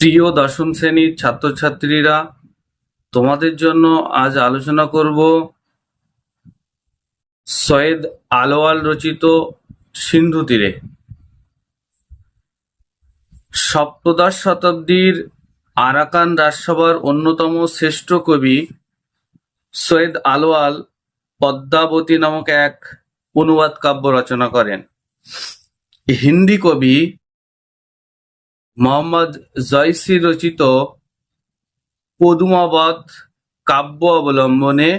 প্রিয় দশম শ্রেণির ছাত্রছাত্রীরা, তোমাদের জন্য আজ আলোচনা করব সৈয়দ আলওয়াল রচিত সিন্ধু তীরে। সপ্তদশ শতাব্দীর আরাকান রাজসভার অন্যতম শ্রেষ্ঠ কবি সৈয়দ আলওয়াল পদ্মাবতী নামক এক অনুবাদ কাব্য রচনা করেন। হিন্দি কবি মোহাম্মদ জয়সি রচিত পদুমাবত কাব্য অবলম্বনে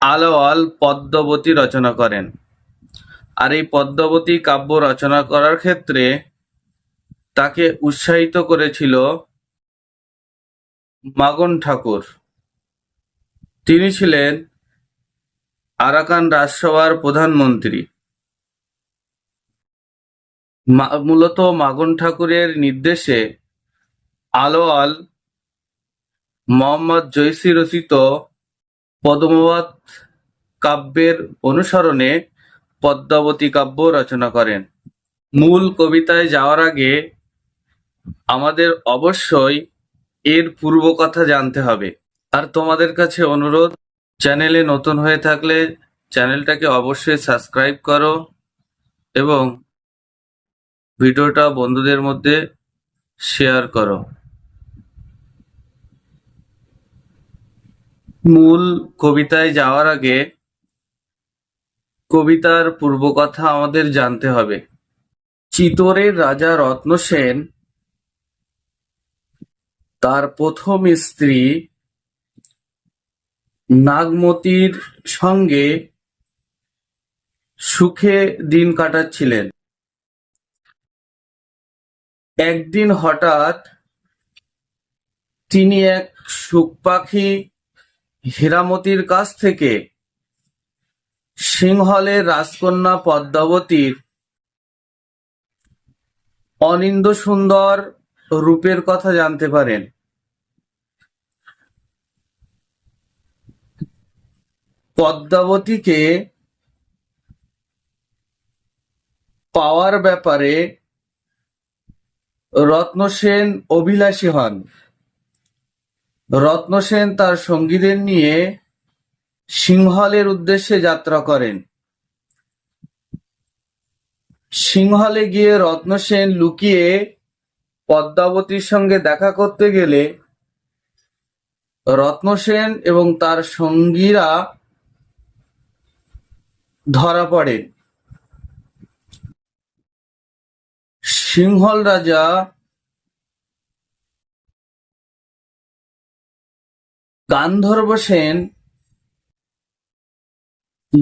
আলওয়াল পদ্মাবতী রচনা করেন। আর এই পদ্মাবতী কাব্য রচনা করার ক্ষেত্রে তাকে উৎসাহিত করেছিল মাগন ঠাকুর। তিনি ছিলেন আরাকান রাজসভার প্রধানমন্ত্রী। মূলত মাগন ঠাকুরের নির্দেশে আলোয়াল মোহাম্মদ জয়সি রচিত পদ্মাবত কাব্যের অনুসরণে পদ্মাবতী কাব্য রচনা করেন। মূল কবিতায় যাওয়ার আগে আমাদের অবশ্যই এর পূর্ব কথা জানতে হবে। আর তোমাদের কাছে অনুরোধ, চ্যানেলে নতুন হয়ে থাকলে চ্যানেলটাকে অবশ্যই সাবস্ক্রাইব করো এবং ভিডিওটা বন্ধুদের মধ্যে শেয়ার করো। মূল কবিতায় যাওয়ার আগে কবিতার পূর্বকথা আমাদের জানতে হবে। চিতোরের রাজা রত্নসেন তার প্রথম স্ত্রী নাগমতির সঙ্গে সুখে দিন কাটাচ্ছিলেন। একদিন হঠাৎ তিনি এক সুখ পাখি হীরামতির কাছ থেকে সিংহলের রাজকন্যা পদ্মাবতীর অনিন্দ সুন্দর রূপের কথা জানতে পারেন। পদ্মাবতীকে পাওয়ার ব্যাপারে রত্নসেন অভিলাষী হন। রত্নসেন তার সঙ্গীদের নিয়ে সিংহলের উদ্দেশ্যে যাত্রা করেন। সিংহলে গিয়ে রত্নসেন লুকিয়ে পদ্মাবতীর সঙ্গে দেখা করতে গেলে রত্নসেন এবং তার সঙ্গীরা ধরা পড়ে সিংহল রাজা গান্ধর্ব সেন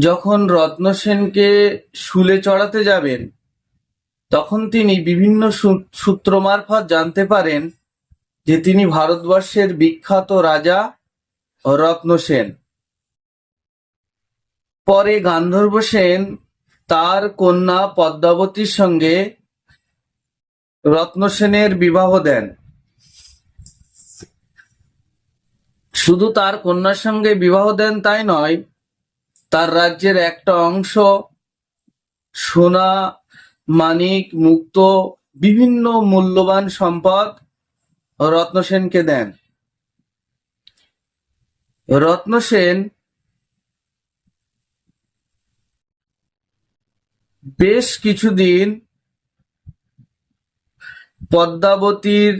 যখন রত্নসেনকে শুলে চড়াতে যাবেন, তখন তিনি বিভিন্ন সূত্র মারফত জানতে পারেন যে তিনি ভারতবর্ষের বিখ্যাত রাজা রত্নসেন পরে গান্ধর্ব সেন তার কন্যা পদ্মাবতীর সঙ্গে রত্নসেনের বিবাহ দেন। শুধু তার কন্যার সঙ্গে বিবাহ দেন তাই নয়, তার রাজ্যের একটা অংশ, সোনা, মানিক, মুক্ত, বিভিন্ন মূল্যবান সম্পদ রত্নসেনকে দেন। রত্নসেন বেশ কিছুদিন পদ্মাবতীর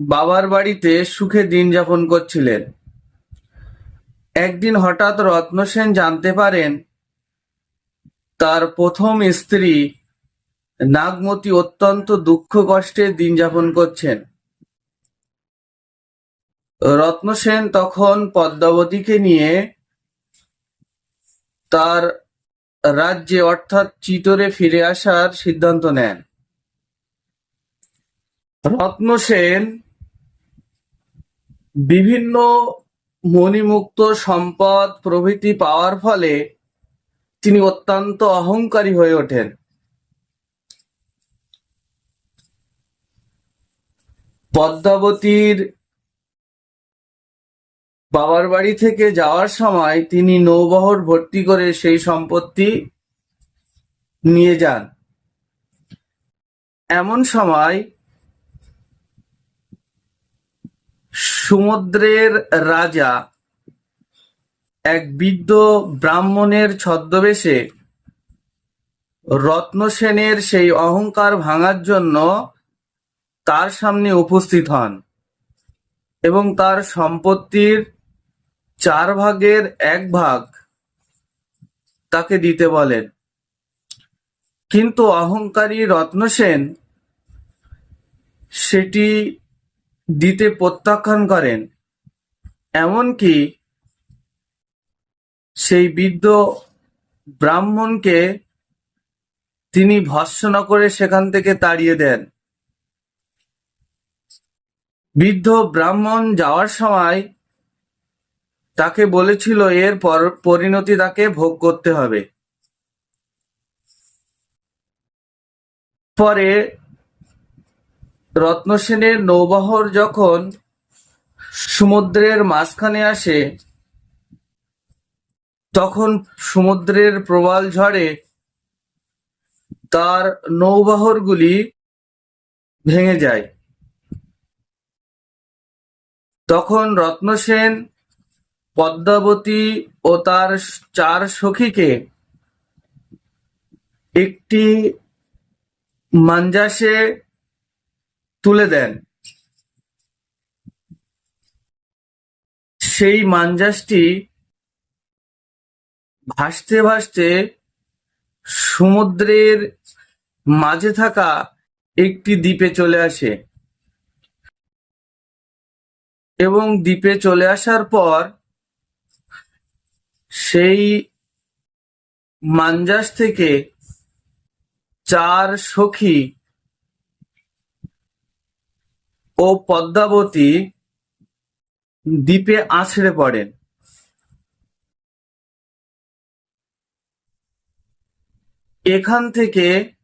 বাবার বাড়িতে সুখে দিন যাপন করছিলেন। একদিন হঠাৎ রত্নসেন জানতে পারেন, তার প্রথম স্ত্রী নাগমতি অত্যন্ত দুঃখ কষ্টে দিন যাপন করছেন। রত্নসেন তখন পদ্মাবতীকে নিয়ে তার রাজ্যে অর্থাৎ চিতরে ফিরে আসার সিদ্ধান্ত নেন। রত্নসেন বিভিন্ন মণিমুক্ত সম্পদ প্রভৃতি পাওয়ার ফলে তিনি অত্যন্ত অহংকারী হয়ে ওঠেন। পদ্মাবতীর বাবার বাড়ি থেকে যাওয়ার সময় তিনি নৌবহর ভর্তি করে সেই সম্পত্তি নিয়ে যান। এমন সময় সমুদ্রের রাজা এক বৃদ্ধ ব্রাহ্মণের ছদ্মবেশে রত্নসেনের সেই অহংকার ভাঙার জন্য তার সামনে উপস্থিত হন এবং তার সম্পত্তির চার ভাগের এক ভাগ তাকে দিতে বলেন। কিন্তু অহংকারী রত্নসেন সেটি দিতে প্রত্যাখ্যান করেন। এমনকি সেই বৃদ্ধ ব্রাহ্মণকে তিনি ভর্ৎসনা করে সেখান থেকে তাড়িয়ে দেন। বৃদ্ধ ব্রাহ্মণ যাওয়ার সময় তাকে বলেছিল, এর পর- পরিণতি তাকে ভোগ করতে হবে। পরে রত্নসেনের নৌবহর যখন সমুদ্রের মাঝখানে আসে, তখন সমুদ্রের প্রবাল ঝড়ে তার নৌবহরগুলি ভেঙে যায়। তখন রত্নসেন, পদ্মাবতী ও তার চার সখীকে একটি মাঞ্জাসে তুলে দেন। সেই মাঞ্জাসটি ভাসতে ভাসতে সমুদ্রের মাঝে থাকা একটি দ্বীপে চলে আসে। এবং দ্বীপে চলে আসার পর সেই মাঞ্জাস থেকে চার সখী ও পদ্মাবতী দ্বীপে আছড়ে পড়েন। এখান থেকে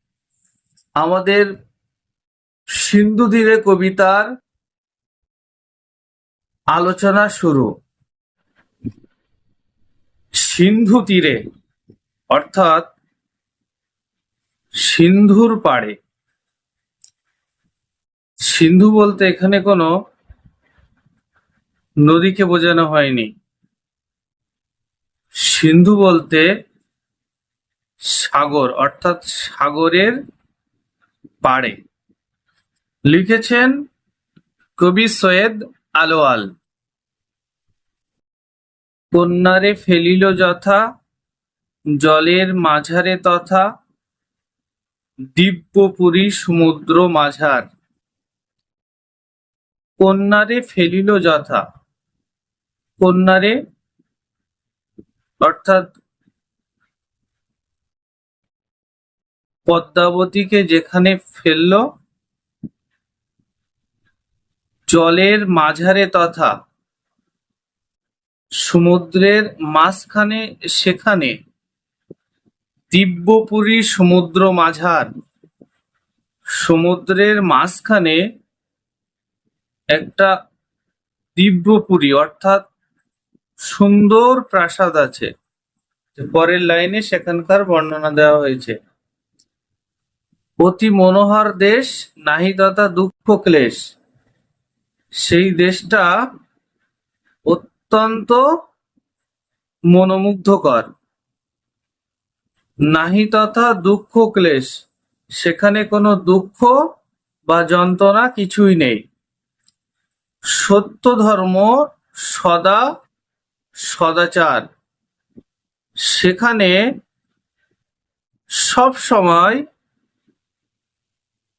আমাদের সিন্ধু তীরে কবিতার আলোচনা শুরু। সিন্ধু তীরে, অর্থাৎ সিন্ধুর পাড়ে। সিন্ধু বলতে এখানে কোনো নদীকে বোঝানো হয়নি। সিন্ধু বলতে সাগর, অর্থাৎ সাগরের পাড়ে। লিখেছেন কবি সৈয়দ আলোয়াল। কন্যারে ফেলিল যথা, জলের মাঝারে তথা, দিব্যপুরী সমুদ্র মাঝার। কন্যারে ফেলিল যথা। কন্যারে, অর্থাৎ পদ্মাবতীকে যেখানে ফেলল, জলের মাঝারে তথা সমুদ্রের মাঝখানে সেখানে দিব্যপুরী সমুদ্র মাঝার। সমুদ্রের মাঝখানে একটা দিব্যপুরী অর্থাৎ সুন্দর প্রাসাদ আছে। পরের লাইনে সেখানকার বর্ণনা দেওয়া হয়েছে। অতি মনোহর দেশ, নাহি তথা দুঃখ ক্লেশ। সেই দেশটা অত্যন্ত মনোমুগ্ধকর। নাহি তথা দুঃখ ক্লেশ। সেখানে কোনো দুঃখ বা যন্ত্রণা কিছুই নেই। সত্য ধর্ম সদা সদাচার। সেখানে সব সময়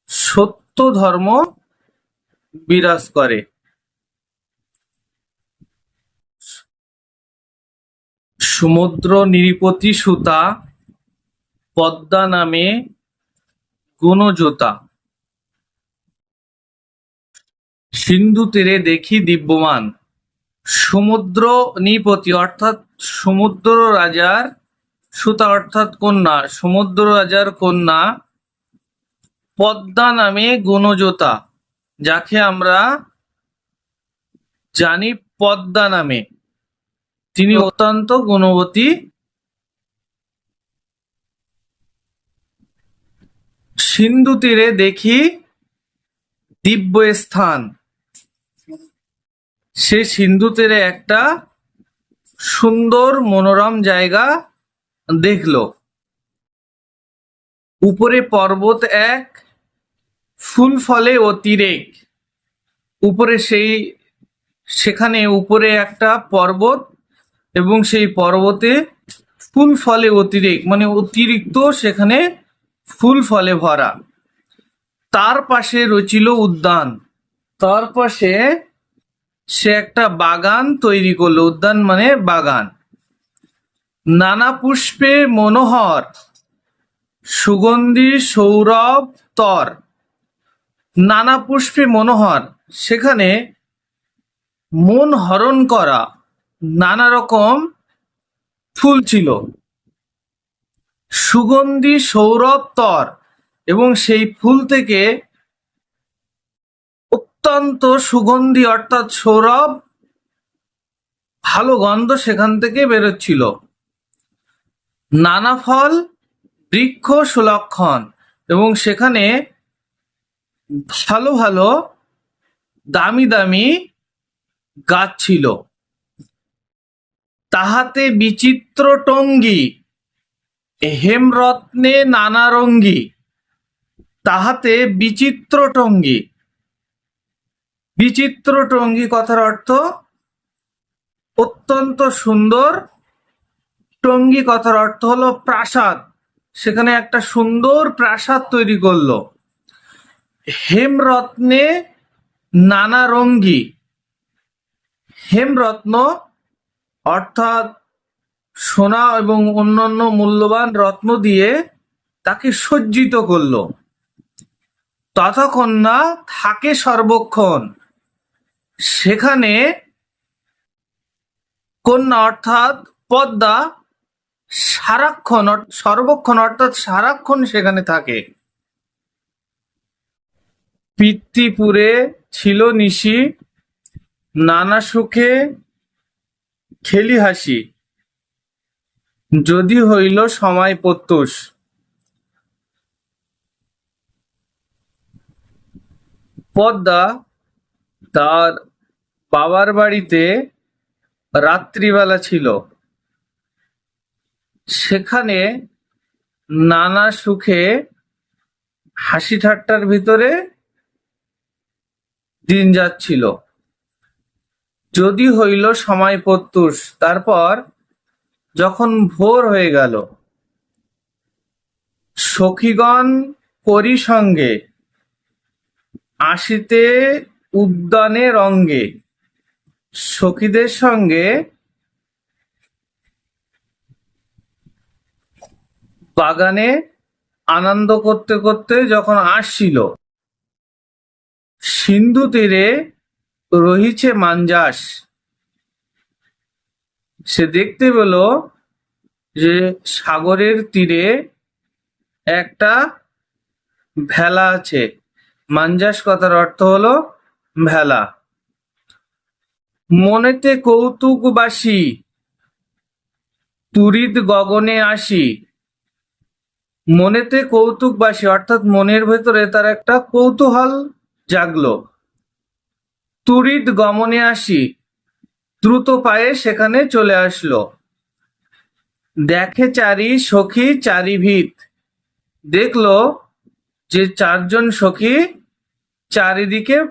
সত্য ধর্ম বিরাজ করে। সমুদ্র নিরিপতি সুতা পদ্মা নামে গুণজোতা সিন্ধু তীরে দেখি দিব্যমান। সমুদ্র নিপতি অর্থাৎ সমুদ্র রাজার সুতা অর্থাৎ কন্যা সমুদ্র রাজার কন্যা পদ্মা নামে গুণজোতা, যাকে আমরা জানি পদ্মা নামে। তিনি অত্যন্ত গুণবতী। সিন্ধু তীরে দেখি দিব্য স্থান সে সিন্ধু তীরে একটা সুন্দর মনোরম জায়গা দেখল। উপরে পর্বত এক, ফুল ফলে অতিরেক। উপরে সেই, সেখানে উপরে একটা পর্বত এবং সেই পর্বতে ফুল ফলে অতিরেক মানে অতিরিক্ত সেখানে ফুল ফলে ভরা। তার পাশে রচিল উদ্যান। তার পাশে সে একটা বাগান তৈরি করল, উদ্যান মানে বাগান। নানা পুষ্পে মনোহর, সুগন্ধি, সৌরভ, তর। নানা পুষ্পে মনোহর, সেখানে মন হরণ করা নানা রকম ফুল ছিল। সুগন্ধি, সৌরভ, তর এবং সেই ফুল থেকে অত্যন্ত সুগন্ধি অর্থাৎ সৌরভ ভালো গন্ধ সেখান থেকে বেরোচ্ছিল। নানা ফল, বৃক্ষ, সুলক্ষণ এবং সেখানে ভালো ভালো দামি দামি গাছ ছিল। তাহাতে বিচিত্র টঙ্গি, হেমরত্নে নানা রঙ্গি, তাহাতে বিচিত্র টঙ্গি। বিচিত্র টঙ্গি কথার অর্থ অত্যন্ত সুন্দর। টঙ্গি কথার অর্থ হলো প্রাসাদ। সেখানে একটা সুন্দর প্রাসাদ তৈরি করল। হেমরত্নে নানা রঙ্গি। হেমরত্ন অর্থাৎ সোনা এবং অন্যান্য মূল্যবান রত্ন দিয়ে তাকে সজ্জিত করল। ততক্ষণা থাকে সর্বক্ষণ। সেখানে কন্যা অর্থাৎ পদ্মা সারাক্ষণ সর্বক্ষণ অর্থাৎ সারাক্ষণ সেখানে থাকে। পিতৃপুরে ছিল নিশি, নানা সুখে খেলি হাসি। যদি হইল সময় প্রত্যুষ। পদ্মা তার বাবার বাড়িতে রাত্রিবেলা ছিল। সেখানে নানা সুখে হাসি ঠাট্টার ভিতরে দিন যাচ্ছিল। যদি হইল সময় প্রত্যুষ, তারপর যখন ভোর হয়ে গেল, সখীগণ করি সঙ্গে আসিতে উদ্যানে রঙ্গে সখীদের সঙ্গে বাগানে আনন্দ করতে করতে যখন আসছিল, সিন্ধু তীরে রহিছে মাঞ্জাস। সে দেখতে পেল যে সাগরের তীরে একটা ভেলা আছে। মাঞ্জাস কথার অর্থ হলো ভেলা। মনেতে কৌতুকবাসী তুরিত গগনে আসি। মনেতে কৌতুকবাসী, অর্থাৎ মনের ভেতরে তার একটা কৌতূহল জাগলো। তুরিত গমনে আসি, দ্রুত পায়ে সেখানে চলে আসলো। দেখে চারি সখী চারিভিত। দেখল যে চারজন সখী চারিদিকে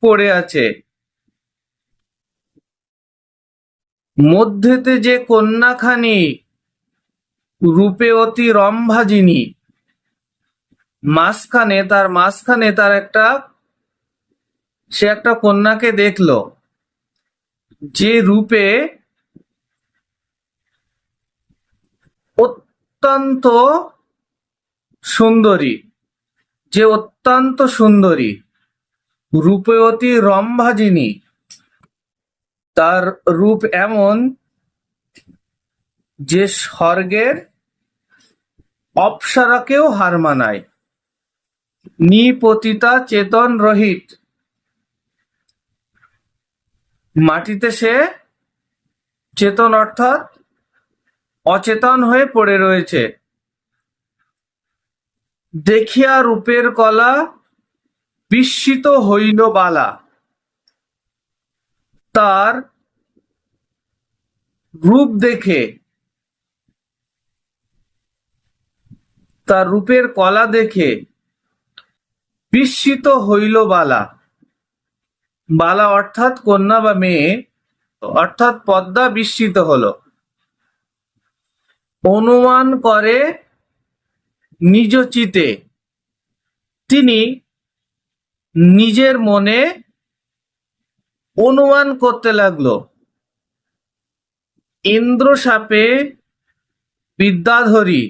পড়ে আছে। মধ্যেতে যে কন্যাখানি রূপে অতি রম্ভাজিনী। মাঝখানে তার মাঝখানে তার একটা, সে একটা কন্যাকে দেখল। যে রূপে অত্যন্ত সুন্দরী, যে অত্যন্ত সুন্দরী রূপবতী রম্ভাজিনী। তার রূপ এমন যে স্বর্গের অপ্সরাকেও হার মানায়। নিপতিতা চেতন রহিত। মাটিতে সে চেতন অর্থাৎ অচেতন হয়ে পড়ে রয়েছে। দেখিয়া রূপের কলা বিস্মিত হইল বালা। তার রূপ দেখে, তার রূপের কলা দেখে বিস্মিত হইল বালা। বালা অর্থাৎ কন্যা বা মেয়ে, অর্থাৎ পদ্মা বিস্মিত হলো। অনুমান করে নিজ চিতে। তিনি নিজের মনে অনুমান করতে লাগল। ইন্দ্র সাপে বিদ্যাধরী,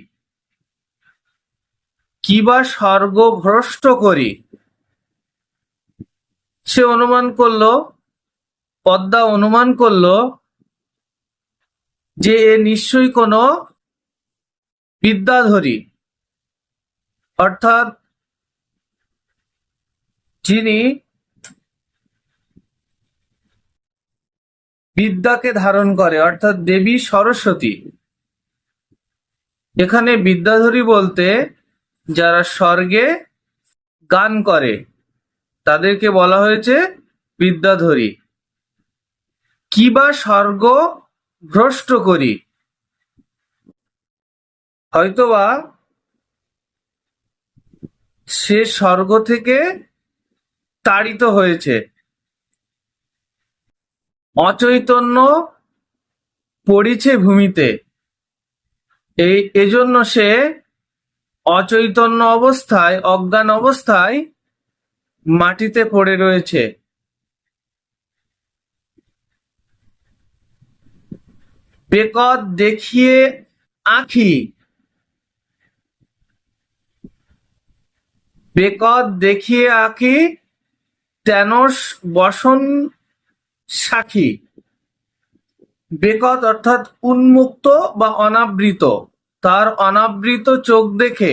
কিবা স্বর্গ ভ্রষ্ট করি। সে অনুমান করল, পদ্মা অনুমান করল যে এ নিশ্চয়ই কোনো বিদ্যাধরী। অর্থাৎ যিনি বিদ্যাকে ধারণ করে, অর্থাৎ দেবী সরস্বতী। এখানে বিদ্যাধরী বলতে যারা স্বর্গে গান করে, তাদেরকে বলা হয়েছে বিদ্যাধরী। কিবা স্বর্গ ভ্রষ্ট করি? হয়তোবা সে স্বর্গ থেকে তাড়িত হয়েছে। অচৈতন্য পড়িছে ভূমিতে। এই, এজন্য সে অচৈতন্য অবস্থায়, অজ্ঞান অবস্থায় মাটিতে পড়ে রয়েছে। বেকত দেখিয়ে আঁখি। বেকত দেখিয়ে আঁকি তেনস বসন সাক্ষী। বেকত অর্থাৎ উন্মুক্ত বা অনাবৃত। তার অনাবৃত চোখ দেখে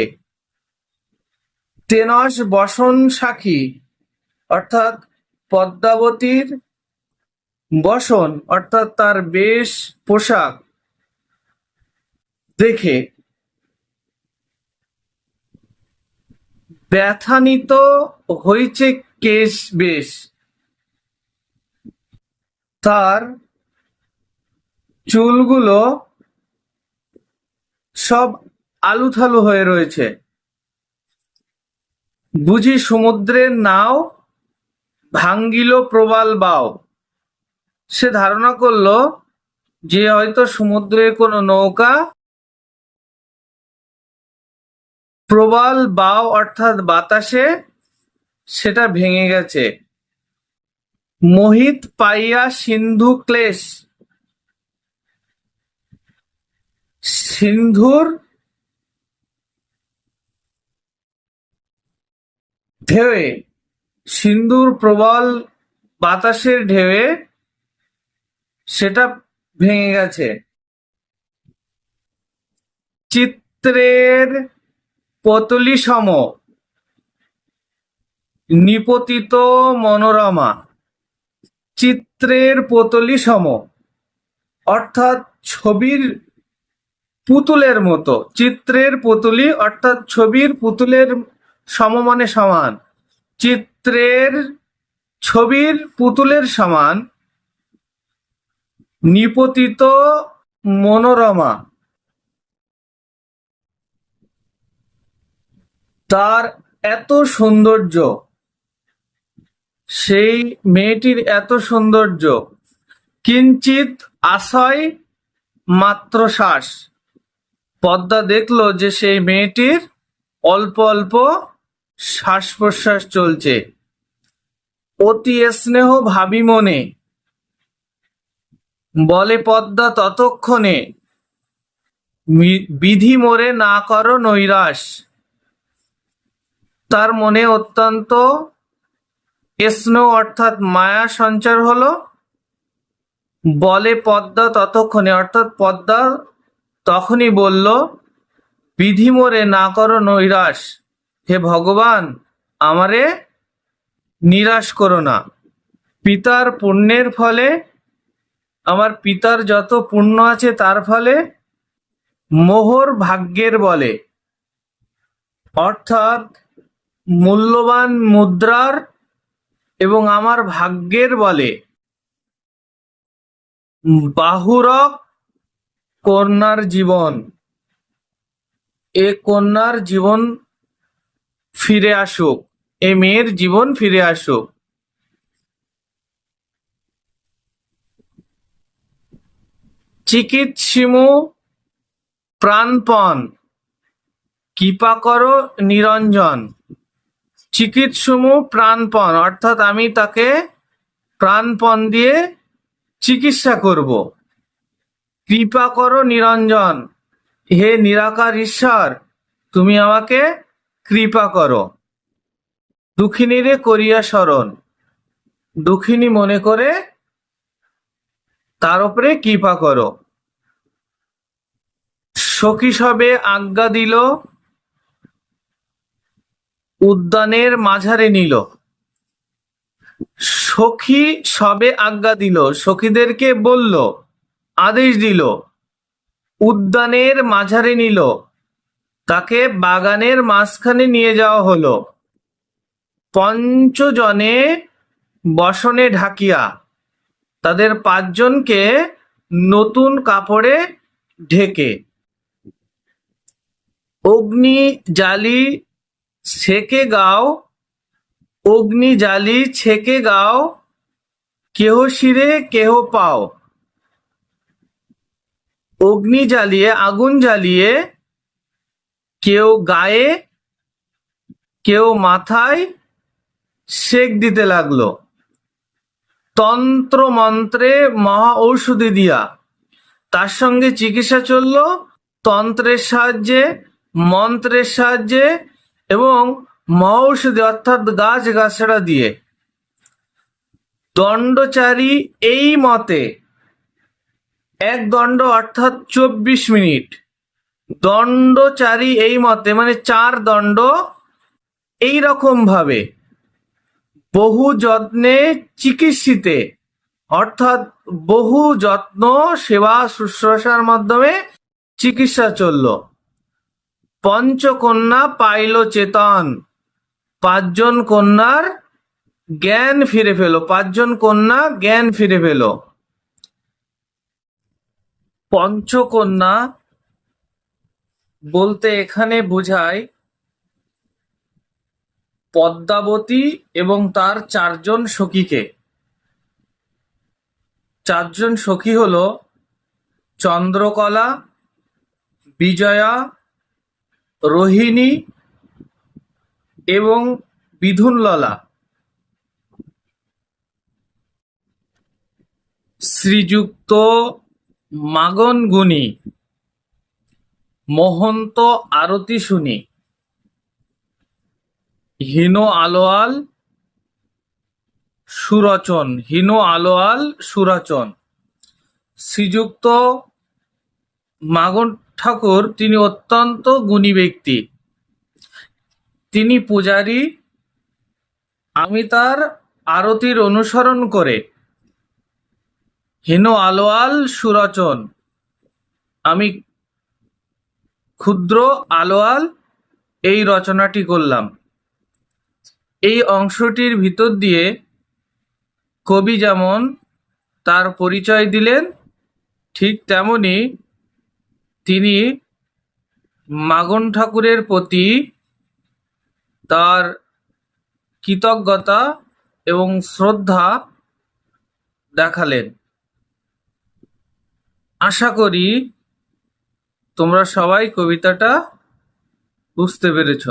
তেনস বসন সাক্ষী, অর্থাৎ পদ্মাবতীর বসন, অর্থাৎ তার বেশ পোশাক দেখে ব্যথানিত হইছে কেশ বেশ। তার চুলগুলো সব আলুথালু হয়ে রয়েছে। বুঝি সমুদ্রের নাও ভাঙ্গিল প্রবাল বাও। সে ধারণা করল যে হয়তো সমুদ্রের কোনো নৌকা প্রবাল বাও অর্থাৎ বাতাসে সেটা ভেঙে গেছে। মোহিত পাইয়া সিন্ধু ক্লেশ। সিন্ধুর ঢেউয়ে, সিন্ধুর প্রবল বাতাসের ঢেউয়ে সেটা ভেঙে গেছে। চিত্রের পতলি সম নিপতিত মনোরমা। চিত্রের পতলি সম। অর্থাৎ ছবির পুতুলের মতো। চিত্রের পুতুলি অর্থাৎ ছবির পুতুলের সমমানে সমান। চিত্রের ছবির পুতুলের সমান নিপতিত মনোরমা। তার এত সৌন্দর্য সেই মেয়েটির এত সৌন্দর্য। কিঞ্চিত আশয়, মাত্র শ্বাস। পদ্মা দেখল যে সেই মেয়েটির অল্প অল্প শ্বাস প্রশ্বাস চলছে। অতি স্নেহ ভাবি মনে। বলে পদ্মা ততক্ষণে বিধি মোরে না করো নৈরাশ। তার মনে অত্যন্ত স্নেহ অর্থাৎ মায়া সঞ্চার হলো। বলে পদ্মা ততক্ষণে, অর্থাৎ পদ্মা তখনই বলল, বিধি মোরে না করো নৈরাশ। হে ভগবান, আমারে নিরাশ করো না। পিতার পুণ্যের ফলে, আমার পিতার যত পুণ্য আছে তার ফলে মোহর ভাগ্যের বলে। অর্থাৎ মূল্যবান মুদ্রার এবং আমার ভাগ্যের বলে বাহুরক কন্যার জীবন, এ কন্যার জীবন ফিরে আসুক, এ মেয়ের জীবন ফিরে আসুক। চিকিৎসিমু প্রাণপণ, কৃপা করো নিরঞ্জন। চিকিৎসমু প্রাণপণ, অর্থাৎ আমি তাকে প্রাণপণ দিয়ে চিকিৎসা করব। কৃপা করো নিরঞ্জন। হে নিরাকার ঈশ্বর, তুমি আমাকে কৃপা করো। দুঃখিনীরে করিয়া স্মরণ দুঃখিনী মনে করে তার উপরে কৃপা করো। সখী সবে আজ্ঞা দিল উদ্যানের মাঝারে নিল। সখী সবে আজ্ঞা দিল, সখীদেরকে বলল, আদেশ দিল, উদ্যানের মাঝারে নিল। তাকে বাগানের মাঝখানে নিয়ে যাওয়া হলো। পঞ্চজনে বসনে ঢাকিয়া, তাদের পাঁচজনকে নতুন কাপড়ে ঢেকে। অগ্নি, জালি সেকে গাও, অগ্নি জালি ছেকে গাও, কেহ শিরে কেহ পাও। অগ্নি জ্বালিয়ে, আগুন জ্বালিয়ে কেউ গায়ে, কেউ মাথায় সেক দিতে লাগল। তন্ত্র মন্ত্রে মহা ঔষধি দিয়া। তার সঙ্গে চিকিৎসা চলল, তন্ত্রের সাহায্যে, মন্ত্রের সাহায্যে এবং মহৌষধি অর্থাৎ গাছ গাছড়া দিয়ে। দণ্ডচারী এই মতে এক দণ্ড অর্থাৎ চব্বিশ মিনিট। দণ্ডচারী এই মতে মানে চার দণ্ড এই রকম ভাবে বহু যত্নে চিকিৎসিতে, অর্থাৎ বহু যত্ন, সেবা, শুশ্রূষার মাধ্যমে চিকিৎসা চলল। পঞ্চকন্যা পাইল চেতন। পাঁচজন কন্যার জ্ঞান ফিরে পেল। পাঁচজন কন্যা জ্ঞান ফিরে পেল। পঞ্চকন্যা বলতে এখানে বোঝায় পদ্মাবতী এবং তার চারজন সখীকে। চারজন সখী হল চন্দ্রকলা, বিজয়া রোহিণী এবং বিধুনললা শ্রীযুক্ত মাগন গুণী মহন্ত আরতি শুনি, হীন আলোয়াল সুরচন, হীন আলোয়াল সুরচন। শ্রীযুক্ত মাগন ঠাকুর তিনি অত্যন্ত গুণী ব্যক্তি। তিনি পূজারী, আমি তার আরতির অনুসরণ করে। হীন আলোয়াল সুরচন। আমি ক্ষুদ্র আলোয়াল, এই রচনাটি করলাম। এই অংশটির ভিতর দিয়ে কবি যেমন তার পরিচয় দিলেন, ঠিক তেমনি তিনি মাগন ঠাকুরের প্রতি তার কৃতজ্ঞতা এবং শ্রদ্ধা দেখালেন। আশা করি তোমরা সবাই কবিতাটা বুঝতে পেরেছ।